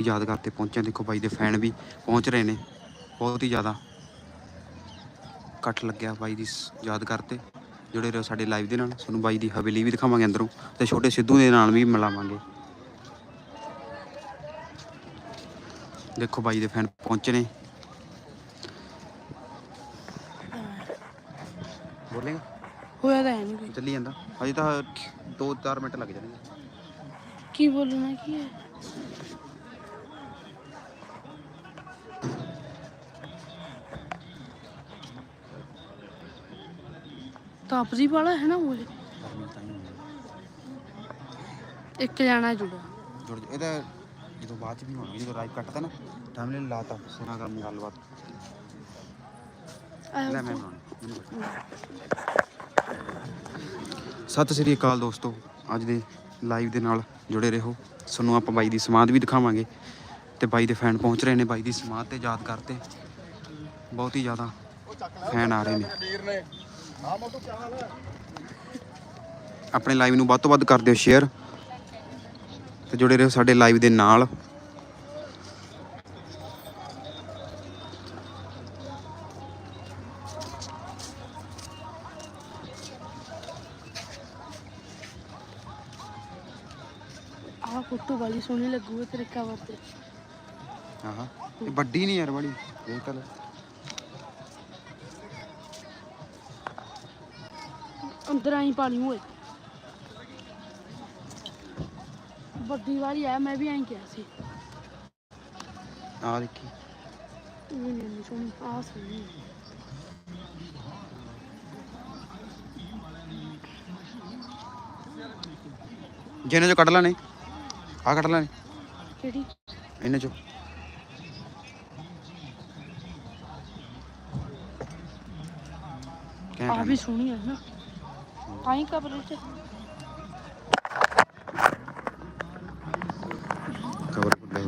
ਯਾਦਗਾਰ ਤੇ ਪਹੁੰਚੇ ਦੇਖੋ ਬਾਈ ਦੇ ਫੈਨ ਵੀ ਪਹੁੰਚ ਰਹੇ ਨੇ। ਬਹੁਤ ਹੀ ਜ਼ਿਆਦਾ ਇਕੱਠ ਲੱਗਿਆ ਬਾਈ ਦੀ ਯਾਦਗਾਰ ਤੇ। ਜੁੜੇ ਰਹੋ ਸਾਡੇ ਲਾਈਵ ਦੇ ਨਾਲ। ਤੁਹਾਨੂੰ ਬਾਈ ਦੀ ਹਵੇਲੀ ਵੀ ਦਿਖਾਵਾਂਗੇ ਅੰਦਰੋਂ ਤੇ ਛੋਟੇ ਸਿੱਧੂ ਦੇ ਨਾਲ ਵੀ ਮਿਲਾਵਾਂਗੇ। ਦੇਖੋ ਬਾਈ ਦੇ ਫੈਨ ਪਹੁੰਚੇ ਨੇ। ਬੋਲੇਗਾ? ਹੋਇਆ ਤਾਂ ਹੈ ਨਹੀਂ ਕੋਈ। ਚੱਲੀ ਜਾਂਦਾ। ਹਜੇ ਤਾਂ 2-4 ਮਿੰਟ ਲੱਗ ਜਾਣਗੇ। ਕੀ ਬੋਲਣਾ ਕੀ ਹੈ? ਤਾਪਜੀ ਵਾਲਾ ਹੈ ਨਾ ਉਹ ਗਰਮੀ ਤਾਂ ਹੀ ਹੁੰਦੀ ਇੱਕ ਜਾਣਾ ਜੁੜਾ। ਜੁੜ ਇਹਦਾ ਜਦੋਂ ਬਾਅਦ ਚ ਵੀ ਹੋਣਾ ਜਦੋਂ ਰਾਈਟ ਕੱਟਦਾ ਨਾ ਟਾਈਮਲਾਈਨ ਲਾਤਾ ਸੁਣਾ ਕਰਨ ਗੱਲਬਾਤ। ਲੈ ਮੈਂ ਬਣਾਉਣਾ ਮੈਨੂੰ ਪਤਾ। ਸਤਿ ਸ੍ਰੀ ਅਕਾਲ ਦੋਸਤੋ ਅੱਜ ਦੇ ਲਾਈਵ ਦੇ ਨਾਲ ਜੁੜੇ ਰਹੋ। ਤੁਹਾਨੂੰ ਆਪਾਂ ਬਾਈ ਦੀ ਸਮਾਧ ਵੀ ਦਿਖਾਵਾਂਗੇ। ਤੇ ਬਾਈ ਦੇ ਫੈਨ ਪਹੁੰਚ ਰਹੇ ਨੇ ਬਾਈ ਦੀ ਸਮਾਧ ਤੇ ਯਾਦ ਕਰਤੇ ਬਹੁਤ ਹੀ ਜ਼ਿਆਦਾ ਫੈਨ ਆ ਰਹੇ ਨੇ। ਆਪਣੇ ਲਾਈਵ ਨੂੰ ਵੱਧ ਤੋਂ ਵੱਧ ਕਰ ਦਿਓ ਸ਼ੇਅਰ ਤੇ ਜੁੜੇ ਰਹੋ ਸਾਡੇ ਲਾਈਵ ਦੇ ਨਾਲ। ਆਹ ਫੋਟੋ ਵਾਲੀ ਸੋਹਣੀ ਲੱਗੂਗੀ ਤੇਰੇ ਕਵਰ ਤੇ। ਆਹਾ ਇਹ ਵੱਡੀ ਨਹੀਂ ਯਾਰ ਬੜੀ ਦੇਖ ਲੈ। ਅੰਦਰ ਆਈ ਪਾ ਲਈ ਓਏ ਵੱਡੀ ਵਾਲੀ ਆ ਮੈਂ ਵੀ ਆਈ ਕਿਹਾ ਸੀ ਆ ਦੇਖੀ ਇਹ ਨਹੀਂ ਨਹੀਂ ਸੋਹਣੀ ਆਹ ਸੋਹਣੀ ਹੈ। ਜਿਹਨੇ ਚੋਂ ਕੱਢ ਲੈਣੇ ਆ ਕੱਢ ਲੈਣੇ ਕਿਹੜੀ ਇਹਨਾਂ ਚੋਂ ਆ ਵੀ ਸੋਹਣੀ ਹੈ ਨਾ ਆਈ ਕਵਰ ਤੇ ਕਵਰ ਕੁੱਲੇ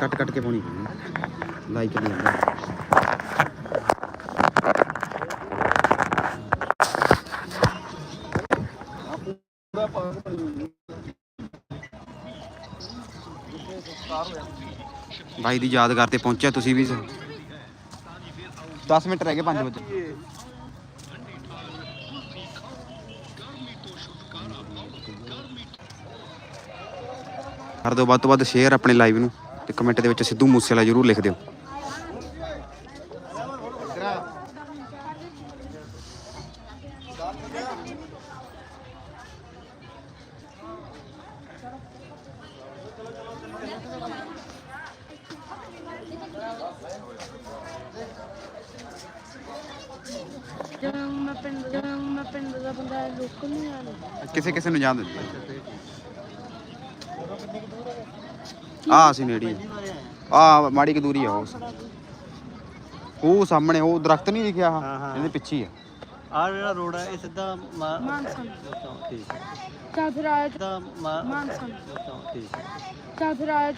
ਕੱਟ ਕੱਟ ਕੇ ਪਾਉਣੀ ਪੈਣੀ ਲਾਈਕ ਨਹੀਂ ਆਉਂਦਾ ਬਾਈ ਦੀ ਯਾਦਗਾਰ ਤੇ ਪਹੁੰਚਿਆ ਤੁਸੀਂ ਵੀ 10 ਮਿੰਟ ਰਹਿ ਗਏ 5 ਵਜੇ ਕਰ ਦਿਓ ਵੱਧ ਤੋਂ ਵੱਧ ਸ਼ੇਅਰ ਆਪਣੇ ਲਾਈਵ ਨੂੰ ਤੇ ਕਮੈਂਟ ਦੇ ਵਿੱਚ ਸਿੱਧੂ ਮੂਸੇਵਾਲਾ ਜਰੂਰ ਲਿਖ ਦਿਓ। ਕਿਸੇ ਕਿਸੇ ਨੂੰ ਜਾਣ ਦਿੰਦੇ ਆ ਅਸੀਂ ਨੇੜੀ ਆ। ਮਾੜੀ ਕੁ ਦੂਰੀ ਆ ਉਹ। ਉਹ ਸਾਹਮਣੇ ਉਹ ਦਰਖਤ ਨਹੀਂ ਦਿਖਿਆ ਆਹ? ਹਾਂ। ਇਹਦੇ ਪਿੱਛੇ ਹੀ ਆ। ਆ ਜਿਹੜਾ ਰੋਡ ਹੈ ਇਹ ਸਿੱਧਾ ਮਾ- ਮਾਨਸਨ ਠੀਕ ਹੈ। ਚੱਲ ਫਿਰ ਆਇਆ ਸਿੱਧਾ ਮਾ- ਠੀਕ ਹੈ। ਚੱਲ ਫਿਰ ਆਇਆ